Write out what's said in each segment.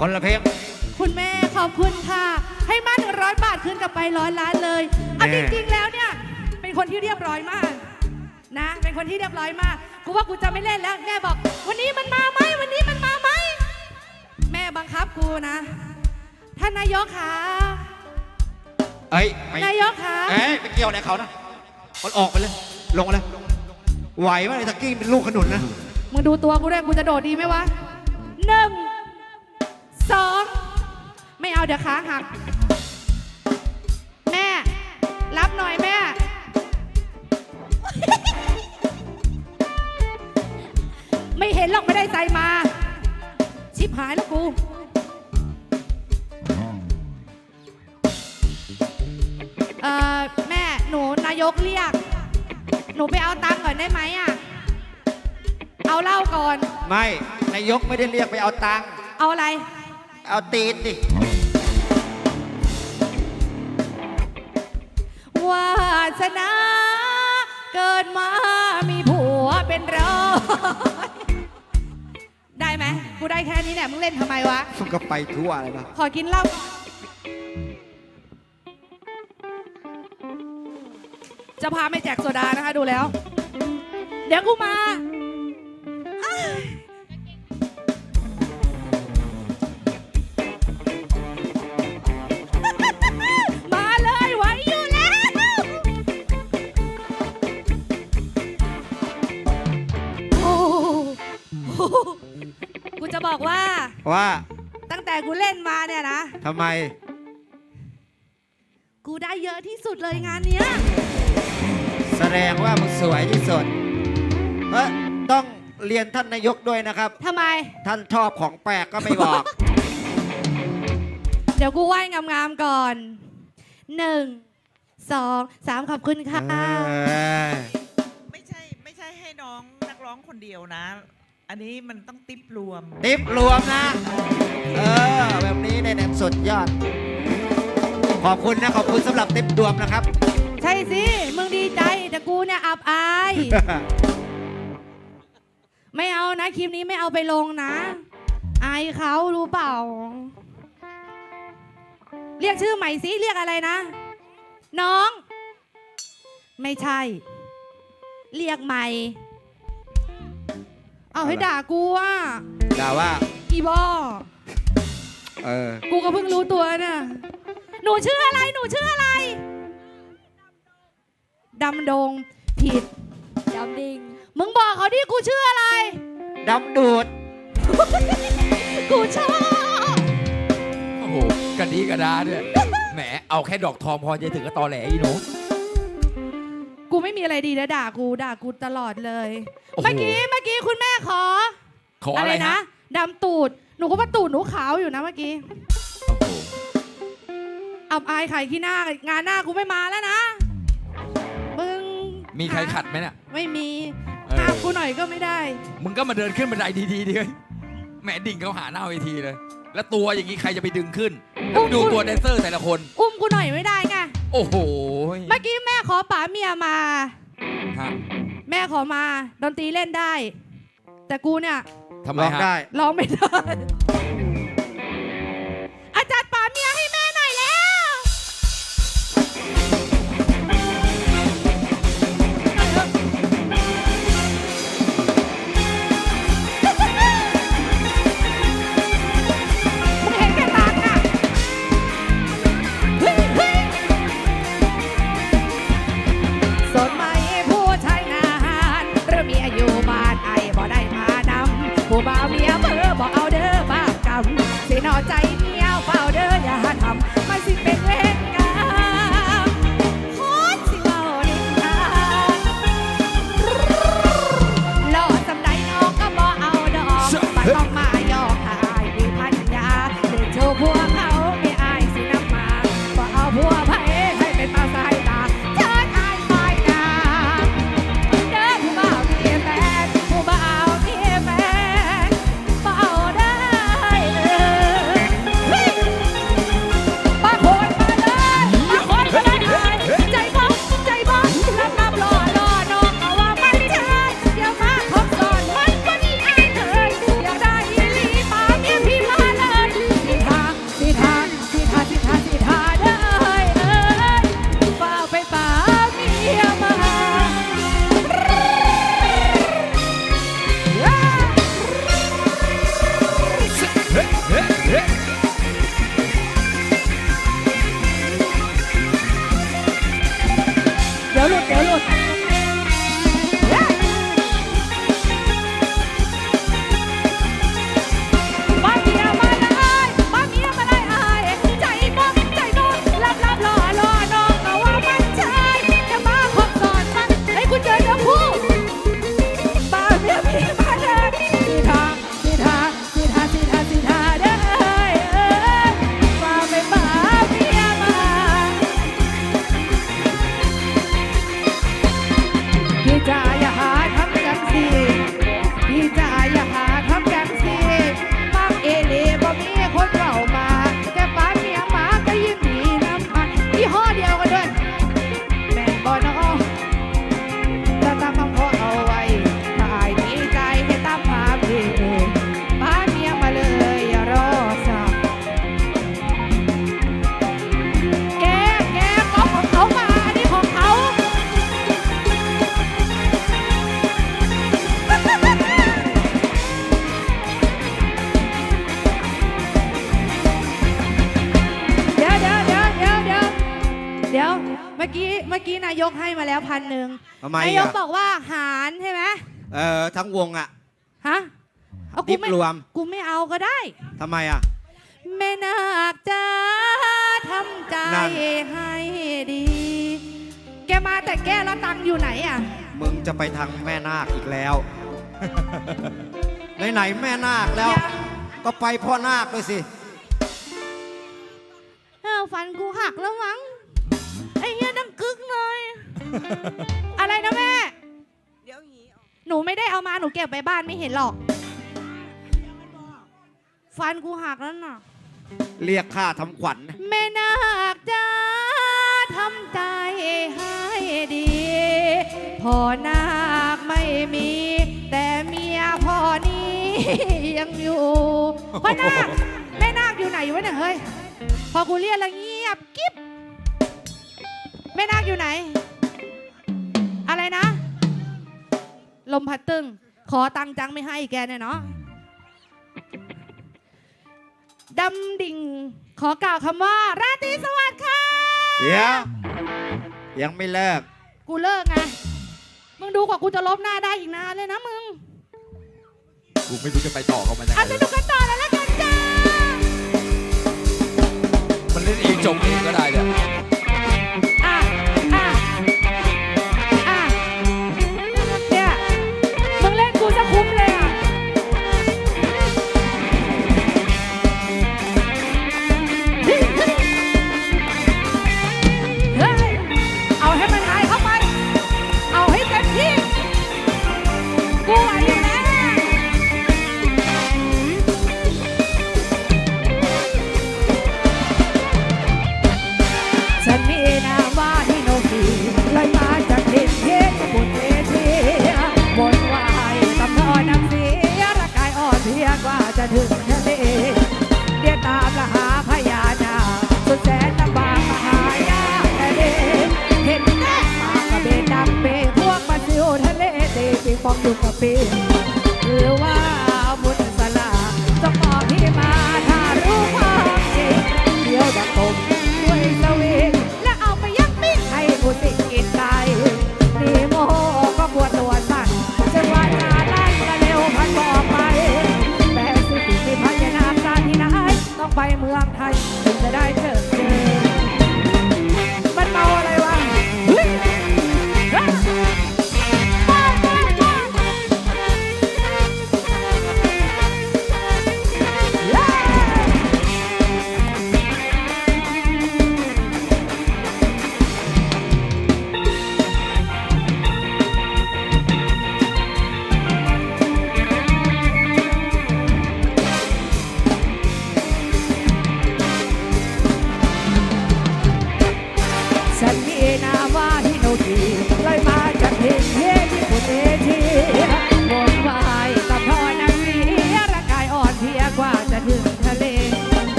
คนละเพลง คุณแม่ขอบคุณค่ะ ให้มาหนึ่งร้อยบาทคืนกลับไปร้อยล้านเลยเอาแม่ จริงๆแล้วเนี่ย เป็นคนที่เรียบร้อยมาก นะ เป็นคนที่เรียบร้อยมากกูว่ากูจะไม่เล่นแล้วแม่บอก วันนี้มันมาไหมวันนี้มันมาไหมแม่บังคับกูนะ ท่านนายกคะเอ้ยไปนายกคะเอ้ยไปเกี่ยวอะไรเขานะมันออกไปเลย ลงมาเลย ไหวไหมไอ้ตะกี้เป็นลูกขนุนนะ มึงดูตัวกูด้วยกูจะโดดดีไหมวะหนึ่ง สองไม่เอาเดี๋ยวขาหัก แม่ รับหน่อยแม่ ไม่เห็นหรอกไม่ได้ใจมา ชิบหายแล้วกู เอ่อ แม่หนูนายกเรียก หนูไปเอาตังค์ก่อนได้ไหมอะ เอาเหล้าก่อน ไม่ นายกไม่ได้เรียกไปเอาตังค์ เอาอะไร เอาตีนดิ วาสนาเกิดมามีผัวเป็นร้อยได้ไหมกูได้แค่นี้เนี่ยมึงเล่นทำไมวะ สุกไปทั่วเลยนะขอกินเหล้าจะพาไม่แจกโซดานะคะดูแล้ว เดี๋ยวกูมา กูจะบอกว่า ว่าตั้งแต่กูเล่นมาเนี่ยนะ ทำไม กูได้เยอะที่สุดเลยงานเนี้ย แสดงว่ามึงสวยที่สุดเอ้ยต้องเรียนท่านนายกด้วยนะครับ ทำไม ท่านชอบของแปลกก็ไม่บอก เดี๋ยวกูไหว้งามๆก่อน หนึ่ง สอง สามขอบคุณค่ะ เออ ไม่ใช่ไม่ใช่ให้น้องนักร้องคนเดียวนะ อันนี้มันต้องติปรวม ติ๊บรวมนะ เออ แบบนี้ในแนวสุดยอด ขอบคุณนะ ขอบคุณสำหรับติ๊บรวมนะครับ ใช่สิ มึงดีใจ แต่กูเนี่ยอับอาย ไม่เอานะ คลิปนี้ไม่เอาไปลงนะ อายเขารู้เปล่า เรียกชื่อใหม่สิ เรียกอะไรนะ น้อง ไม่ใช่ เรียกใหม่ เอาให้ด่ากูอะด่าว่า อีบอเออ กูก็เพิ่งรู้ตัวน่ะหนูชื่ออะไรหนูชื่ออะไรดำดงผิดดำดิงมึงบอกเขาดิกูชื่ออะไร ดำดูด กูชอบโอ้โหกระดีกระดาด้วยแหม เอาแค่ดอกทองพอจะถึงก็ตอแหลอีหนูกู ไม่มีอะไรดีแล้วด่ากูด่ากูตลอดเลย โอ้โห เมื่อกี้เมื่อกี้คุณแม่ขอขออะไรนะนะดำตูดหนูก็ว่าตูดหนูขาวอยู่นะเมื่อกี้โอ้โหอับอายไข่ขี้หน้างานหน้ากูไม่มาแล้วนะมึงมีใครขัดไหมเนี่ย ไม่มีเออ ห้ามกูหน่อยก็ไม่ได้ มึงก็มาเดินขึ้นบันไดดีๆดิเว้ยแหมดิ่งเขาหาหน้าเวทีเลย แล้วตัวอย่างนี้ใครจะไปดึงขึ้นแล้วดูตัวแดนเซอร์แต่ละคน อุ้มกูหน่อยไม่ได้ไง โอ้โหเมื่อกี้แม่ขอป๋าเมียมา ฮะแม่ขอมา ดนตรีเล่นได้ แต่กูเนี่ยทำไมร้องฮะได้ ร้องไม่ได้ ไมนายกอะบอกว่าหารใช่ไหมเออทั้งวงอะ ฮะเอากูดิบไม่รวม กูไม่เอาก็ได้ ทำไมอะ แม่นาคจ้าทำใจนั่น ให้ดี แกมาแต่แก้แล้วตังค์อยู่ไหนอะ มึงจะไปทางแม่นาคอีกแล้ว ไหนๆแม่นาคแล้ว ก็ไปพ่อนาคด้วยสิ เออฟันกูหักแล้วมั้งไอ้เหี้ยดังกึกเลย ไม่ได้เอามาหนูเก็บไปบ้านไม่เห็นหรอก ฟันกูหักแล้วน่ะ เรียกค่าทำขวัญ แม่นาคจ้าทำใจให้ดีพ่อนาคไม่มี แต่เมียพ่อนี้ ยังอยู่พ่อนาคแม่นาคอยู่ไหนวะเนี่ยเฮ้ย พอกูเรียกแล้วเงียบกิ๊บแม่นาคอยู่ไหน อะไรนะ ลมพัดตึง ขอตังค์จังไม่ให้แกเนี่ยเนาะดำดิ่ง ขอกล่าวคำว่า ราตรีสวัสดิ์ค่ะ เดี๋ยวยังไม่เลิก กูเลิกไง มึงดูกว่ากูจะลบหน้าได้อีกนานเลยนะมึง กูไม่รู้จะไปต่อเขามันยังไงเอาสนุกกันต่อแล้วละกัน ปิง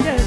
แต่